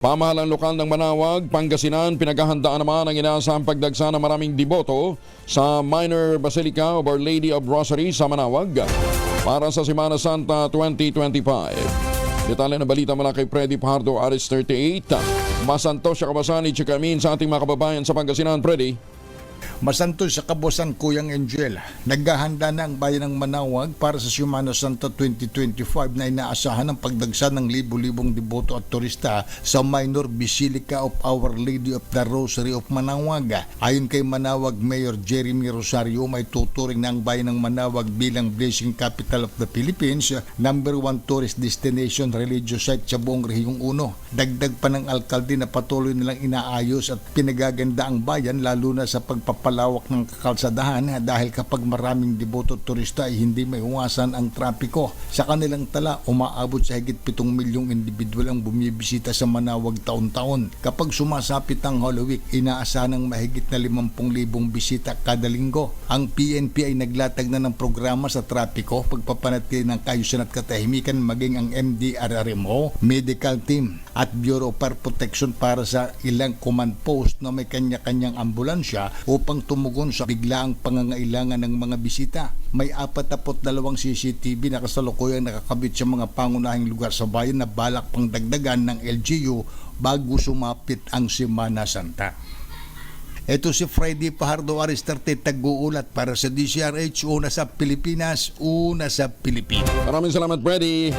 Pamahalang lokal ng Manawag, Pangasinan, pinaghahandaan naman ang inaasahang pagdagsa ng maraming diboto sa Minor Basilica of Our Lady of Rosary sa Manawag para sa Semana Santa 2025. Detalye ng balita mula kay Freddy Pardo, Aris 38. Masanto siya kabasani, Chikamin sa ating mga kababayan sa Pangasinan, Freddy. Masanto sa kabosan Kuyang Angel. Naghahanda na ang bayan ng Manawag para sa Semana Santa 2025 na inaasahan ng pagdagsa ng libu-libong deboto at turista sa Minor Basilica of Our Lady of the Rosary of Manawag. Ayon kay Manawag Mayor Jeremy Rosario, may tuturing na ang bayan ng Manawag bilang Blessing Capital of the Philippines, number one tourist destination religious site sa buong rehiyong uno. Dagdag pa ng alkalde na patuloy nilang inaayos at pinagaganda ang bayan lalo na sa pagpapalawak ng kakalsadahan dahil kapag maraming deboto turista ay hindi may iwasan ang trapiko. Sa kanilang tala, umaabot sa higit 7 milyong individual ang bumibisita sa Manawag taon-taon. Kapag sumasapit ang Holy Week, inaasahan ng mahigit na 50,000 bisita kada linggo. Ang PNP ay naglatag na ng programa sa trapiko, pagpapanatili ng kayusan at katahimikan maging ang MDRRMO, medical team at Bureau of Fire Protection para sa ilang command post na may kanya-kanyang ambulansya upang tumugon sa biglaang pangangailangan ng mga bisita. May 42 CCTV na kasalukuyang nakakabit sa mga pangunahing lugar sa bayan na balak pang dagdagan ng LGU bago sumapit ang Semana Santa. Ito si Freddy Pajardo Aristarte tag-uulat para sa DCRH, una sa Pilipinas, una sa Pilipinas. Maraming salamat, Freddy.